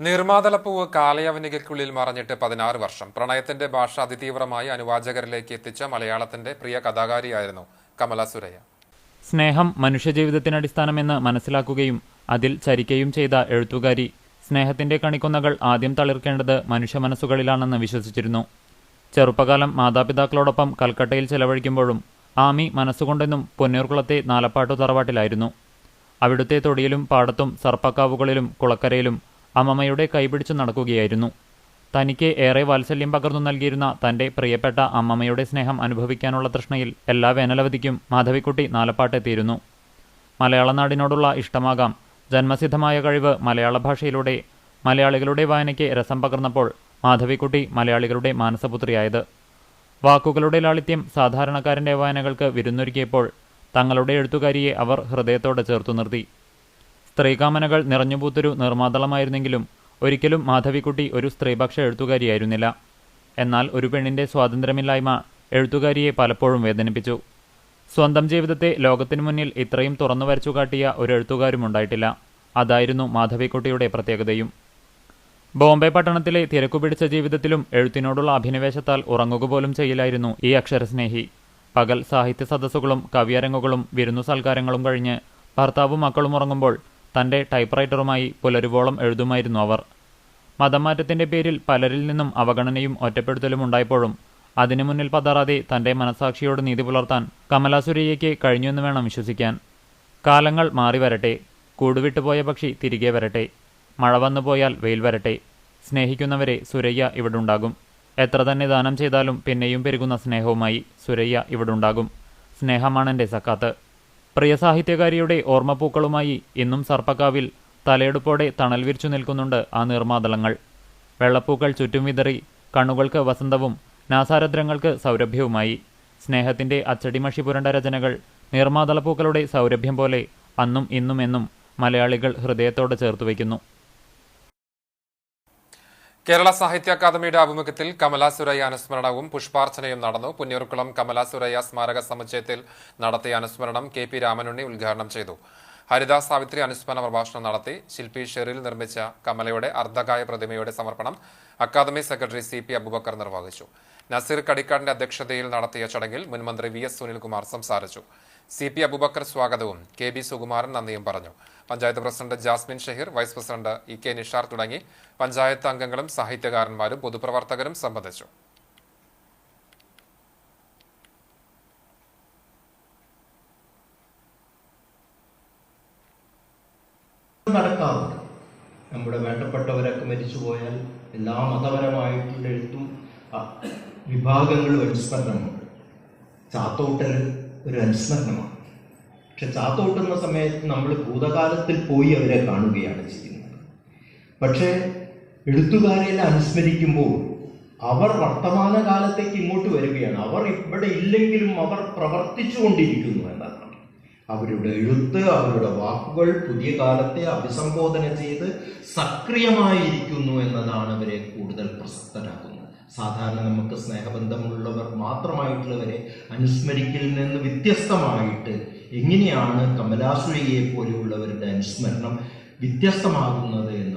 നീർമാതളപ്പൂവ് കാലയവനികയ്ക്കുള്ളിൽ മറഞ്ഞിട്ട് പതിനാറ് വർഷം. പ്രണയത്തിന്റെ ഭാഷ അതിതീവ്രമായി അനുവാചകരിലേക്ക് എത്തിച്ച മലയാളത്തിന്റെ പ്രിയ കഥാകാരിയായിരുന്നു കമല സുരയ്യ. സ്നേഹം മനുഷ്യജീവിതത്തിനടിസ്ഥാനമെന്ന് മനസ്സിലാക്കുകയും അതിൽ ചരിക്കുകയും ചെയ്ത എഴുത്തുകാരി. സ്നേഹത്തിന്റെ കണിക്കൊന്നകൾ ആദ്യം തളിർക്കേണ്ടത് മനുഷ്യ മനസ്സുകളിലാണെന്ന് വിശ്വസിച്ചിരുന്നു. ചെറുപ്പകാലം മാതാപിതാക്കളോടൊപ്പം കൽക്കട്ടയിൽ ചെലവഴിക്കുമ്പോഴും ആമി മനസ്സുകൊണ്ടെന്നും പൊന്നൂർകുളത്തെ നാലപ്പാട്ടു തറവാട്ടിലായിരുന്നു. അവിടുത്തെ തൊടിയിലും പാടത്തും സർപ്പക്കാവുകളിലും കുളക്കരയിലും അമ്മമ്മയുടെ കൈപിടിച്ച് നടക്കുകയായിരുന്നു. തനിക്ക് ഏറെ വാത്സല്യം പകർന്നു നൽകിയിരുന്ന തന്റെ പ്രിയപ്പെട്ട അമ്മമ്മയുടെ സ്നേഹം അനുഭവിക്കാനുള്ള തൃഷ്ണയിൽ എല്ലാ വേനലവധിക്കും മാധവിക്കുട്ടി നാലപ്പാട്ടെത്തിയിരുന്നു. മലയാള നാടിനോടുള്ള ഇഷ്ടമാകാം. ജന്മസിദ്ധമായ കഴിവ് മലയാള ഭാഷയിലൂടെ മലയാളികളുടെ വായനയ്ക്ക് രസം പകർന്നപ്പോൾ മാധവിക്കുട്ടി മലയാളികളുടെ മാനസപുത്രിയായത്. വാക്കുകളുടെ ലാളിത്യം സാധാരണക്കാരന്റെ വായനകൾക്ക് വിരുന്നൊരുക്കിയപ്പോൾ തങ്ങളുടെ എഴുത്തുകാരിയെ അവർ ഹൃദയത്തോടെ ചേർത്തു നിർത്തി. സ്ത്രീകാമനകൾ നിറഞ്ഞുപൂത്തൊരു നിർമാതളമായിരുന്നെങ്കിലും ഒരിക്കലും മാധവിക്കുട്ടി ഒരു സ്ത്രീപക്ഷ എഴുത്തുകാരിയായിരുന്നില്ല. എന്നാൽ ഒരു പെണ്ണിന്റെ സ്വാതന്ത്ര്യമില്ലായ്മ എഴുത്തുകാരിയെ പലപ്പോഴും വേദനിപ്പിച്ചു. സ്വന്തം ജീവിതത്തെ ലോകത്തിന് മുന്നിൽ ഇത്രയും തുറന്നു വരച്ചു കാട്ടിയ ഒരു എഴുത്തുകാരും ഉണ്ടായിട്ടില്ല അതായിരുന്നു മാധവിക്കുട്ടിയുടെ പ്രത്യേകതയും. ബോംബെ പട്ടണത്തിലെ തിരക്കു പിടിച്ച ജീവിതത്തിലും എഴുത്തിനോടുള്ള അഭിനിവേശത്താൽ ഉറങ്ങുക പോലും ചെയ്യില്ലായിരുന്നു ഈ അക്ഷരസ്നേഹി. പകൽ സാഹിത്യ സദസ്സുകളും കവിയരങ്ങുകളും വിരുന്നു സൽക്കാരങ്ങളും കഴിഞ്ഞ് ഭർത്താവും മക്കളും ഉറങ്ങുമ്പോൾ തന്റെ ടൈപ്പ്റൈറ്ററുമായി പുലരുവോളം എഴുതുമായിരുന്നു അവർ. മതമാറ്റത്തിന്റെ പേരിൽ പലരിൽ നിന്നും അവഗണനയും ഒറ്റപ്പെടുത്തലും ഉണ്ടായപ്പോഴും അതിനു മുന്നിൽ പതറാതെ തന്റെ മനസാക്ഷിയോട് നീതി പുലർത്താൻ കമലാസുരയ്യയ്ക്ക് കഴിഞ്ഞുവെന്ന് വേണം വിശ്വസിക്കാൻ. കാലങ്ങൾ മാറി വരട്ടെ കൂടുവിട്ടുപോയ പക്ഷി തിരികെ വരട്ടെ മഴ വന്നു പോയാൽ വെയിൽ വരട്ടെ സ്നേഹിക്കുന്നവരെ സുരയ്യ ഇവിടുണ്ടാകും എത്ര തന്നെ ദാനം ചെയ്താലും പിന്നെയും പെരുകുന്ന സ്നേഹവുമായി സുരയ്യ ഇവിടുണ്ടാകും സ്നേഹമാണെന്റെ സക്കാത്ത്. പ്രിയ സാഹിത്യകാരിയുടെ ഓർമ്മപ്പൂക്കളുമായി ഇന്നും സർപ്പക്കാവിൽ തലയെടുപ്പോടെ തണൽ വിരിച്ചു നിൽക്കുന്നുണ്ട് ആ നീർമാതളങ്ങൾ വെള്ളപ്പൂക്കൾ ചുറ്റും വിതറി കണ്ണുകൾക്ക് വസന്തവും നാസാരദ്രങ്ങൾക്ക് സൗരഭ്യവുമായി. സ്നേഹത്തിന്റെ അച്ചടിമഷി പുരണ്ട രചനകൾ നീർമാതളപ്പൂക്കളുടെ സൗരഭ്യം പോലെ അന്നും ഇന്നും എന്നും മലയാളികൾ ഹൃദയത്തോട് ചേർത്തു വയ്ക്കുന്നു. കേരള സാഹിത്യ അക്കാദമിയുടെ ആഭിമുഖ്യത്തിൽ കമലാസുരയ്യ അനുസ്മരണവും പുഷ്പാർച്ചനയും നടന്നു. പുന്നൂർക്കുളം കമലാസുരയ്യ സ്മാരക സമുച്ചയത്തിൽ നടത്തിയ അനുസ്മരണം കെ പി രാമനുണ്ണി ഉദ്ഘാടനം ചെയ്തു. ഹരിദാസ് സാവിത്രി അനുസ്മരണ പ്രഭാഷണം നടത്തി. ശില്പി ഷെറിൽ നിർമ്മിച്ച കമലയുടെ അർദ്ധകായ പ്രതിമയുടെ സമർപ്പണം academy secretary C P Abubakar നിർവഹിച്ചു. നസീർ കടിക്കാടിന്റെ അധ്യക്ഷതയിൽ നടത്തിയ ചടങ്ങിൽ മുൻമന്ത്രി വി എസ് സുനിൽകുമാർ സംസാരിച്ചു. സി പി അബുബക്കർ സ്വാഗതവും കെ ബി സുകുമാരൻ നന്ദിയും പറഞ്ഞു. Panchayat president Jasmin Shaheer vice president E K Nishar തുടങ്ങി പഞ്ചായത്ത് അംഗങ്ങളും സാഹിത്യകാരന്മാരും പൊതുപ്രവർത്തകരും സംബന്ധിച്ചു. നമ്മുടെ വേണ്ടപ്പെട്ടവരൊക്കെ മരിച്ചുപോയാൽ എല്ലാ മതപരമായിട്ടുള്ള എഴുത്തും വിഭാഗങ്ങളും അനുസ്മരണമുണ്ട് ചാത്തോട്ടൽ ഒരു അനുസ്മരണമാണ്. പക്ഷെ ചാത്തോട്ടുന്ന സമയത്ത് നമ്മൾ ഭൂതകാലത്തിൽ പോയി അവരെ കാണുകയാണ് ചെയ്യുന്നത്. പക്ഷേ എഴുത്തുകാരെ അനുസ്മരിക്കുമ്പോൾ അവർ വർത്തമാനകാലത്തേക്ക് ഇങ്ങോട്ട് വരികയാണ്. അവർ ഇവിടെ ഇല്ലെങ്കിലും അവർ പ്രവർത്തിച്ചു കൊണ്ടിരിക്കുന്നു എന്നതാണ് അവരുടെ എഴുത്ത് അവരുടെ വാക്കുകൾ പുതിയ കാലത്തെ അഭിസംബോധന ചെയ്ത് സക്രിയമായിരിക്കുന്നു എന്നതാണ് അവരെ കൂടുതൽ പ്രസക്തരാക്കുന്നത്. സാധാരണ നമുക്ക് സ്നേഹബന്ധമുള്ളവർ മാത്രമായിട്ടുള്ളവരെ അനുസ്മരിക്കലിൽ നിന്ന് വ്യത്യസ്തമായിട്ട് എങ്ങനെയാണ് കമലാസുരയെ പോലെയുള്ളവരുടെ അനുസ്മരണം വ്യത്യസ്തമാകുന്നത് എന്ന്